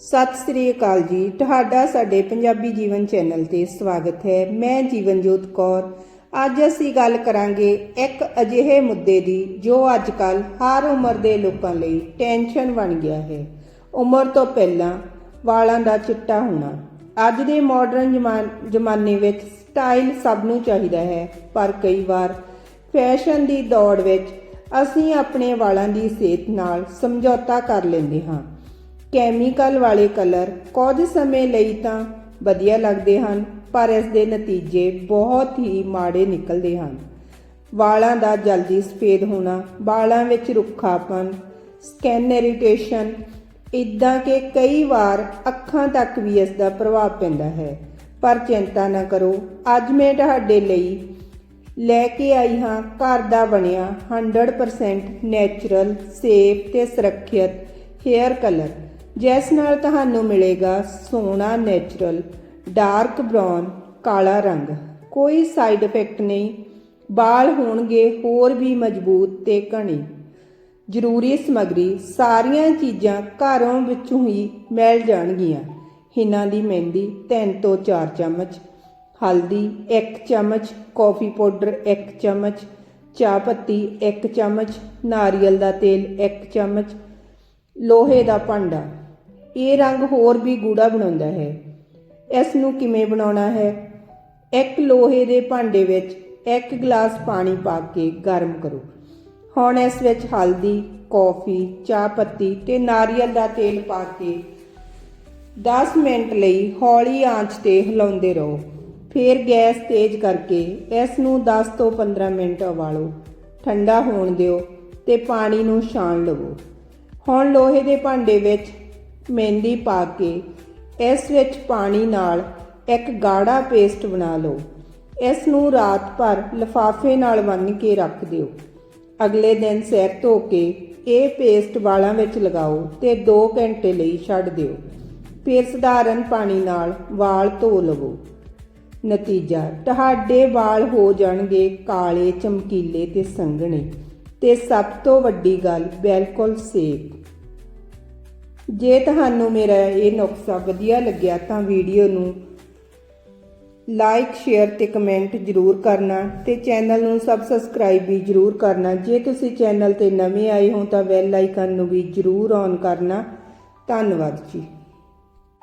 ਸਤਿ ਸ੍ਰੀ ਅਕਾਲ ਜੀ। ਤੁਹਾਡਾ ਸਾਡੇ ਪੰਜਾਬੀ ਜੀਵਨ ਚੈਨਲ ਤੇ ਸਵਾਗਤ ਹੈ। ਮੈਂ ਜੀਵਨਜੋਤ ਕੌਰ। ਅੱਜ ਅਸੀਂ ਗੱਲ ਕਰਾਂਗੇ ਇੱਕ ਅਜਿਹੇ ਮੁੱਦੇ ਦੀ ਜੋ ਅੱਜਕੱਲ ਹਰ ਉਮਰ ਦੇ ਲੋਕਾਂ ਲਈ ਟੈਨਸ਼ਨ ਬਣ ਗਿਆ ਹੈ। ਉਮਰ ਤੋਂ ਪਹਿਲਾਂ ਵਾਲਾਂ ਦਾ ਚਿੱਟਾ ਹੋਣਾ। ਅੱਜ ਦੇ ਮਾਡਰਨ ਜ਼ਮਾਨੇ ਵਿੱਚ ਸਟਾਈਲ ਸਭ ਨੂੰ ਚਾਹੀਦਾ ਹੈ, ਪਰ ਕਈ ਵਾਰ ਫੈਸ਼ਨ ਦੀ ਦੌੜ ਵਿੱਚ ਅਸੀਂ ਆਪਣੇ ਵਾਲਾਂ ਦੀ ਸਿਹਤ ਨਾਲ ਸਮਝੌਤਾ ਕਰ ਲੈਂਦੇ ਹਾਂ। ਕੈਮੀਕਲ ਵਾਲੇ ਕਲਰ ਕੁਝ ਸਮੇਂ ਲਈ ਤਾਂ ਵਧੀਆ ਲੱਗਦੇ ਹਨ, ਪਰ ਇਸ ਦੇ ਨਤੀਜੇ ਬਹੁਤ ਹੀ ਮਾੜੇ ਨਿਕਲਦੇ ਹਨ। ਵਾਲਾਂ ਦਾ ਜਲਦੀ ਸਫੇਦ ਹੋਣਾ, ਵਾਲਾਂ ਵਿੱਚ ਰੁੱਖਾਪਨ ਸਕਿਨ ਇਰੀਟੇਸ਼ਨ ਇਦਾਂ ਕਿ ਕਈ ਵਾਰ ਅੱਖਾਂ ਤੱਕ ਵੀ ਇਸ ਦਾ ਪ੍ਰਭਾਵ ਪੈਂਦਾ ਹੈ। ਪਰ ਚਿੰਤਾ ਨਾ ਕਰੋ, ਅੱਜ ਮੈਂ ਤੁਹਾਡੇ ਲਈ ਲੈ ਕੇ ਆਈ ਹਾਂ ਘਰ ਦਾ ਬਣਿਆ 100% ਨੇਚਰਲ ਸੇਫ ਤੇ ਸੁਰੱਖਿਅਤ ਹੇਅਰ ਕਲਰ ਜਿਸ ਨਾਲ ਤੁਹਾਨੂੰ ਮਿਲੇਗਾ ਸੋਨਾ ਨੇਚਰਲ, ਡਾਰਕ ਬ੍ਰਾਊਨ, ਕਾਲਾ ਰੰਗ। ਕੋਈ ਸਾਈਡ ਇਫੈਕਟ ਨਹੀਂ। ਵਾਲ ਹੋਣਗੇ ਹੋਰ ਵੀ ਮਜ਼ਬੂਤ ਤੇ ਘਣੇ। ਜ਼ਰੂਰੀ ਸਮੱਗਰੀ ਸਾਰੀਆਂ ਚੀਜ਼ਾਂ ਘਰੋਂ ਵਿੱਚੋਂ ਹੀ ਮਿਲ ਜਾਣਗੀਆਂ। ਹਿਨਾਂ ਦੀ ਮਹਿੰਦੀ 3 ਤੋਂ 4 ਚਮਚ, ਹਲਦੀ 1 ਚਮਚ ਕੌਫੀ ਪਾਊਡਰ 1 ਚਮਚ, ਚਾਹ ਪੱਤੀ 1 ਚਮਚ, ਨਾਰੀਅਲ ਦਾ ਤੇਲ 1 ਚਮਚ, ਲੋਹੇ ਦਾ ਭਾਂਡਾ ਇਹ ਰੰਗ ਹੋਰ ਵੀ ਗੂੜਾ ਬਣਾਉਂਦਾ ਹੈ। ਇਸ ਨੂੰ ਕਿਵੇਂ ਬਣਾਉਣਾ ਹੈ? ਇੱਕ ਲੋਹੇ ਦੇ ਭਾਂਡੇ ਵਿੱਚ ਇੱਕ ਗਲਾਸ ਪਾਣੀ ਪਾ ਕੇ ਗਰਮ ਕਰੋ। ਹੁਣ ਇਸ ਵਿੱਚ ਹਲਦੀ, ਕੌਫੀ, ਚਾਹ ਪੱਤੀ ਤੇ ਨਾਰੀਅਲ ਦਾ ਤੇਲ ਪਾ ਕੇ 10 ਮਿੰਟ ਲਈ ਹੌਲੀ ਆਂਚ ਤੇ ਹਿਲਾਉਂਦੇ ਰਹੋ। ਫਿਰ ਗੈਸ ਤੇਜ਼ ਕਰਕੇ ਇਸ ਨੂੰ 10 ਤੋਂ 15 ਮਿੰਟ ਉਬਾਲੋ। ਠੰਡਾ ਹੋਣ ਦਿਓ ਤੇ ਪਾਣੀ ਨੂੰ ਛਾਣ ਲਵੋ। ਹੁਣ ਲੋਹੇ ਦੇ ਭਾਂਡੇ ਵਿੱਚ ਮਹਿੰਦੀ ਪਾ ਕੇ ਇਸ ਵਿੱਚ ਪਾਣੀ ਨਾਲ ਇੱਕ ਗਾੜਾ ਪੇਸਟ ਬਣਾ ਲਓ। ਇਸ ਨੂੰ ਰਾਤ ਭਰ ਲਿਫਾਫੇ ਨਾਲ ਬੰਨ੍ਹ ਕੇ ਰੱਖ ਦਿਓ। ਅਗਲੇ ਦਿਨ ਸਿਰ ਧੋ ਕੇ ਇਹ ਪੇਸਟ ਵਾਲਾਂ ਵਿੱਚ ਲਗਾਓ ਤੇ 2 ਘੰਟੇ ਲਈ ਛੱਡ ਦਿਓ। ਫਿਰ ਸਧਾਰਨ ਪਾਣੀ ਨਾਲ ਵਾਲ ਧੋ ਲਵੋ। ਨਤੀਜਾ, ਤੁਹਾਡੇ ਵਾਲ ਹੋ ਜਾਣਗੇ ਕਾਲੇ, ਚਮਕੀਲੇ ਤੇ ਸੰਘਣੇ ਤੇ ਸਭ ਤੋਂ ਵੱਡੀ ਗੱਲ ਬਿਲਕੁਲ ਸੇਫ ਜੇ ਤੁਹਾਨੂੰ ਮੇਰਾ ਇਹ ਨੁਕਸਾ ਵਧੀਆ ਲੱਗਿਆ ਤਾਂ ਵੀਡੀਓ ਨੂੰ ਲਾਈਕ, ਸ਼ੇਅਰ ਤੇ ਕਮੈਂਟ ਜਰੂਰ ਕਰਨਾ ਤੇ ਚੈਨਲ ਨੂੰ ਸਬ ਸਬਸਕ੍ਰਾਈਬ ਵੀ ਜਰੂਰ ਕਰਨਾ। ਜੇ ਤੁਸੀਂ ਚੈਨਲ ਤੇ ਨਵੇਂ ਆਏ ਹੋ ਤਾਂ ਬੈਲ ਆਈਕਨ ਨੂੰ ਵੀ ਜਰੂਰ ਔਨ ਕਰਨਾ। ਧੰਨਵਾਦ ਜੀ।